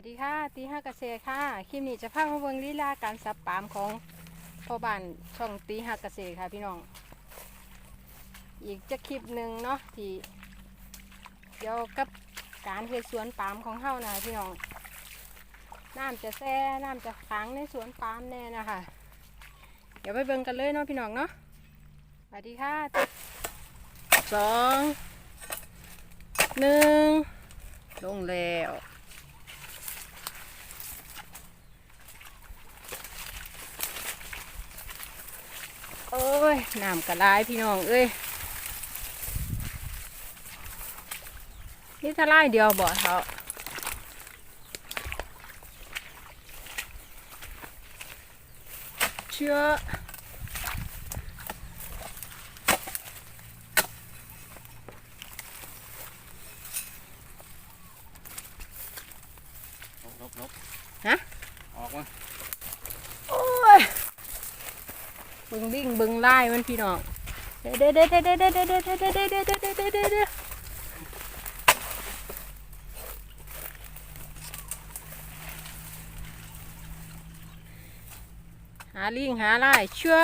วัสดีค่ะตีห้าเกษตรค่ะคลิปนี้จะพามาเบิ่งลีลาการสับปามของพ่อบ้านช่องตีห้าเกษตรค่ะพี่น้อง อีกจะคลิปหนึ่งเนาะที่เกี่ยวกับการเฮ็ดสวนปามของเฮานะพี่น้องน้ำจะแซ่น้ำจะขังในสวนปามแน่นะคะ เดี๋ยวไปเบิ่งกันเลยเนาะพี่น้องเนาะสวัสดีค่ะสองหนึ่งลงแล้ว โอ้ยน้ำกระลายพี่น้องเอ้ยนี่ถ้าไล่เดียวบ่เท่าเชื่อลบลบลบ ฮะ ออกมา โอ้ยเบึงดิ่งบึงไล่มันพี่น้องเด้เด้เด้เด้เด้เด้เด้เด้เด้เด้เด้เด้เด้เด้เด้เด้เด้หาลิงหาไล่เชื่อ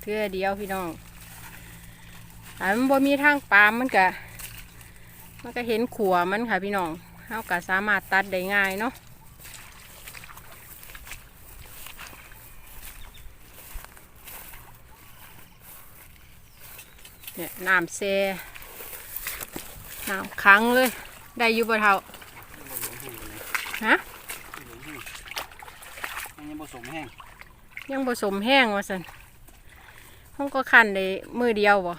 เทื่อเดียวพี่น้องอันมันบ่มีทางปามมันก็มันก็เห็นขัวมันค่ะพี่น้องเฮาก็สามารถตัดได้ง่ายเนาะ เนี่ยน้ำเซน้ำขังเลย ได้อยู่บ่เท่าฮะมันยังผสมแห้งยังผสมแห้งว่าสันห้องก็คันได้มือเดียวบ่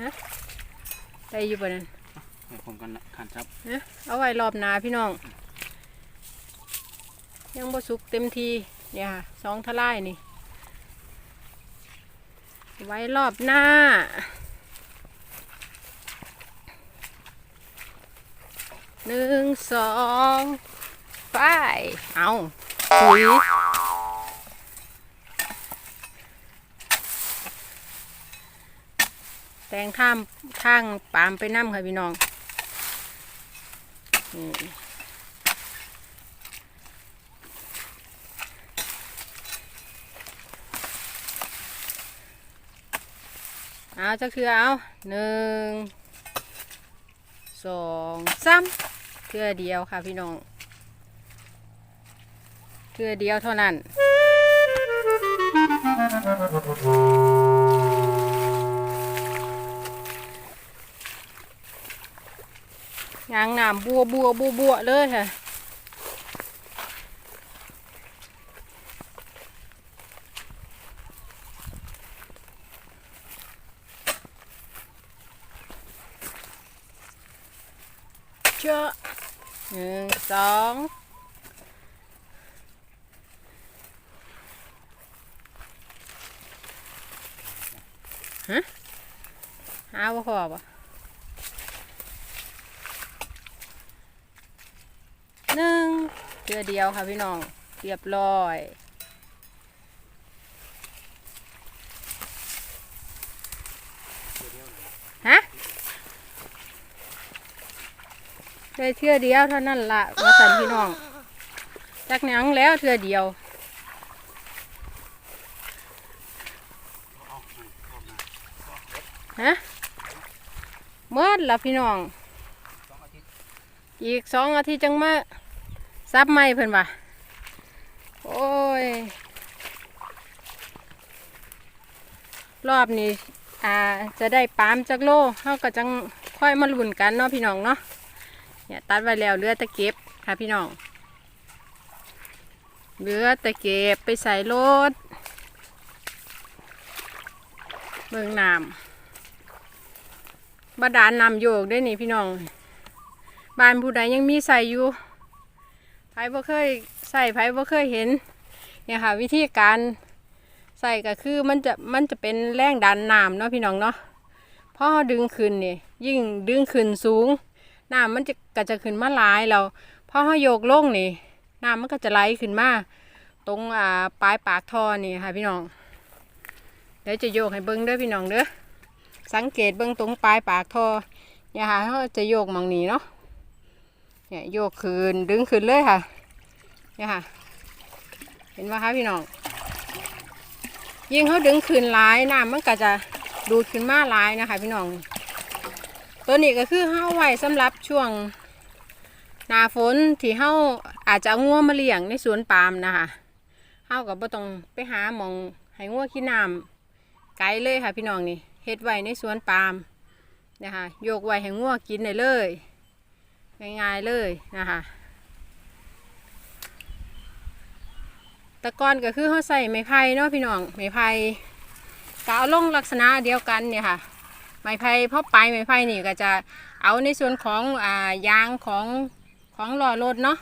ฮะได้อยู่บ่นั่นเดี๋ยวผมกันนะขันชับฮะเอาไว้รอบหนาพี่น้อง ยังบ่สุกเต็มทีเนี่ยค่ะสองทลายนี่ ไว้รอบหน้า หนึ่งสองไปเอาปุ๋ยแตงข้ามข้างปามไปน้ำค่ะพี่น้อง เอาจะคือเอาหนึ่งสองสามเทื่อเดียวค่ะพี่น้องเทื่อเดียวเท่านั้นยางน้ำบัวบัวบัวบัวเลยค่ะ เจ้าหนึ่งสองฮะหาบ่พอบ่หนึ่งเดือเดียวค่ะพี่น้อง เรียบร้อย ฮะ ได้เทื่อเดียวเท่านั้นละมาสั่นพี่น้องจากหนังแล้วเทื่อเดียวฮะเมื่อละพี่น้อง อีกสองอาทิตย์จังมาซับไม่เพิ่นว่ะโอ้ย รอบนี้อ่าจะได้ปามจากโลเขาก็จังค่อยมาลุ้นกันเนาะพี่น้องเนาะ เนี่ยตัดไว้แล้วเลือแต่เก็บค่ะพี่น้องเลือแต่เก็บไปใส่รถเบิ่งน้ำบาดาลน้ำโยกได้นี่พี่น้องบ้านผู้ใดยังมีใส่อยู่ไผ่บ่เคยใส่ไผ่บ่เคยเห็นเนี่ยค่ะ วิธีการใส่ก็คือมันจะมันจะเป็นแรงดันน้ำเนาะพี่น้องเนาะพอเราดึงขึ้นนี่ยิ่งดึงขึ้นสูง น้ำมันจะก็จะขึ้นมาหลายแล้วพอเราโยกลงนี่น้ำมันก็จะไหลขึ้นมาตรงอ่าปลายปากท่อนี่ค่ะพี่น้องเดี๋ยวจะโยกให้เบิ้งเด้อพี่น้องเด้อสังเกตเบื้งตรงปลายปากท่อเนี่ยค่ะเขาจะโยกมองนี้เนาะเนี่ยโยกคืนดึงขึ้นเลยค่ะเนี่ยค่ะ เห็นไหมคะพี่น้องยิ่งเขาดึงขึ้นหลายน้ำมันก็จะดูดขึ้นมาหลายนะคะ พี่น้อง ตัวนี้ก็คือเฮาไว้สำหรับช่วงหนาฝนที่เฮาอาจจะเอางัวมาเลี้ยงในสวนปาล์มนะคะเฮาก็บ่ต้องไปหาหมองให้งัวกินน้ำไกลเลยค่ะพี่น้องนี่เฮ็ดไว้ในสวนปาล์มนะคะโยกไว้ให้งัวกินได้เลยง่ายๆเลยนะคะตะกอนก็คือเขาใส่ไม้ไผ่เนาะพี่น้องไม้ไผ่ก็เอาลงลักษณะเดียวกันเนี่ยค่ะ ไม้ไผ่พอปลายไม้ไผ่นี่ก็จะเอาในส่วนของอ่ายางของของล้อรถเนาะ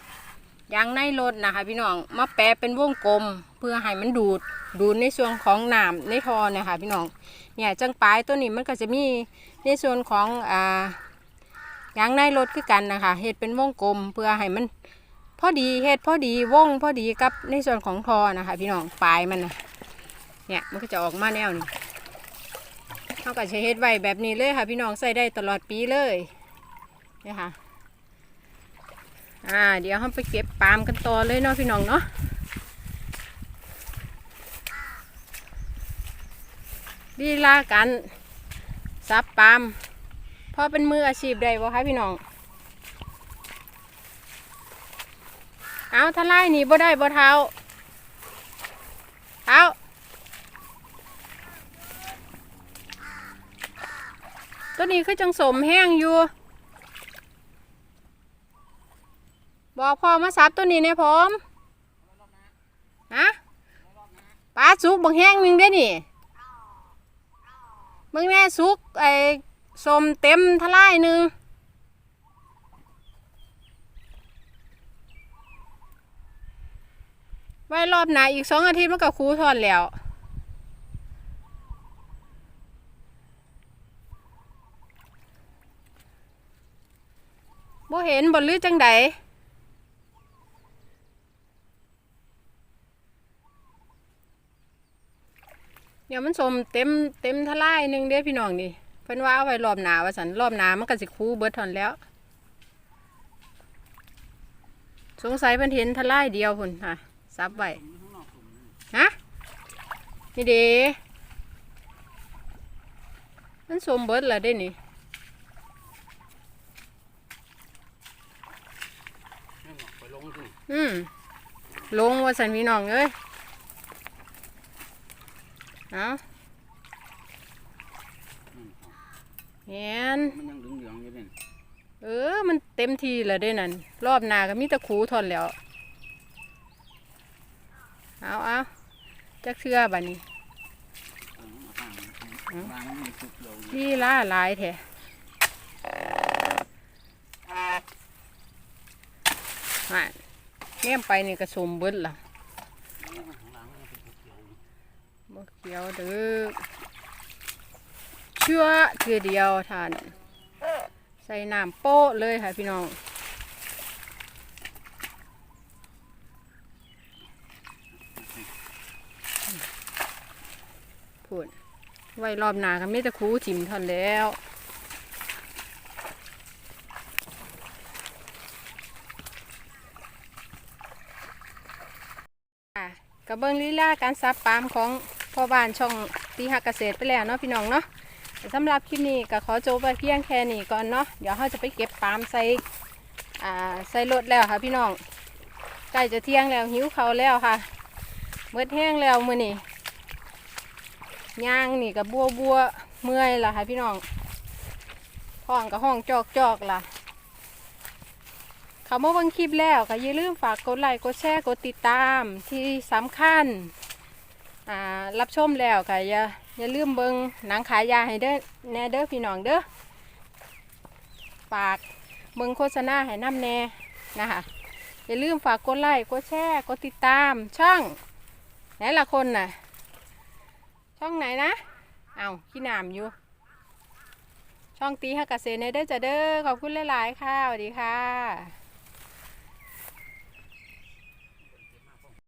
ยางในรถนะคะพี่น้องมาแปะเป็นวงกลม เพื่อให้มันดูดดูดในส่วนของน้ำในท่อเนี่ยค่ะพี่น้องเนี่ยจังปลายตัวนี้มันก็จะมีในส่วนของอ่ายางในรถคือกันนะคะเฮ็ดเป็นวงกลม เพื่อให้มันพอดีเฮ็ดพอดีวงพอดีกับในส่วนของทอนะคะ พี่น้องปลายมันนะเนี่ยมันก็จะออกมาแนวนี้ เขาก็ใช้เฮ็ดไว้แบบนี้เลยค่ะ พี่น้องใส่ได้ตลอดปีเลยนี่ค่ะอ่าเดี๋ยวเราไปเก็บปาล์มกันต่อเลยเนาะพี่น้องเนาะลีลากันซับปาล์มพอเป็นมืออาชีพได้บ่คะพี่น้องเอาถ้าไล่หนีบ่ได้บ่เท้าเท้า ตัวนี้คือจังสมแห้งอยู่ บอกพอมาซับตัวนี้เนี่ยพร้อมฮะปลาสุกบางแห้งหนึ่งได้นี่มึงแน่สุกไอ้สมเต็มทลายหนึ่งไว้รอบหนาอีกสองอาทิตย์มันก็คูทอนแล้ว เห็นบ่ลือจังใดเดี๋ยวมันสมเต็มเต็มทลายหนึ่งเด้อพี่น้องนี่เพิ่นว่าเอาไว้รอบหน้าว่าสันรอบหน้ามันก็สิคูเบิดทอนแล้ว สงสัยเพิ่นเห็นทลายเดียวพุ่นค่ะซับไว้ฮะนี่เด้มันสมเบิดแล้วเด้นี่ ไปลงที่นี่ อืมลงว่าสันพี่น้องเอ้ยเอาเห็นมันยังเหลืองๆอยู่เลยเออ มันเต็มทีแล้วเด้นั่น รอบหน้าก็มีแตะขูทอนแล้ว เอาเอาจักเชื่อบัดนี้วางมันสุกเดียวอยู่พี่ล่าหลายแท้มา แง้มไปนี่ก็สมเบิดล่ะมันเป็นสุกเดียวอยู่บ่เขียวเด้อเชื่อเทือเดียวทานใส่น้ำโป๊ะเลยค่ะพี่น้องพูดไว้รอบหนาก็มีแต่ครูถิ่มทอนแล้ว ค่ะกระเบื้งลีลาการซับปาล์มของพ่อบ้านช่องตีหักเกษตรไปแล้วเนาะพี่น้องเนาะสำหรับคลิปนี้ก็ขอจบไปเพียงแค่นี้ก่อนเนาะเดี๋ยวเราจะไปเก็บปาล์มใส่อ่าใส่รถแล้วค่ะพี่น้องใกล้จะเที่ยงแล้วหิวเขาแล้วค่ะเมื่อแห้งแล้วมือนี้ย่างนี่กับบัวบัวเมื่อยละค่ะพี่น้องห้องกับห้องจอกจอกล่ะ เขามาเบิ่งคลิปแล้วก็อย่าลืมฝากกดไลค์กดแชร์กดติดตามที่สำคัญอ่ารับชมแล้วก็อย่าอย่าลืมเบิ่งหนังขายยาให้เด้อแน่เด้อพี่น้องเด้อฝากเบิ่งโฆษณาให้น้ำแน่นะคะอย่าลืมฝากกดไลค์กดแชร์กดติดตามช่องไหนละคนน่ะ ช่องไหนนะเอาวขี้หนามอยู่ ช่องตีฮักเกษตรในเด้อจะเด้อขอบคุณหลาย ๆ ค่ะสวัสดีค่ะ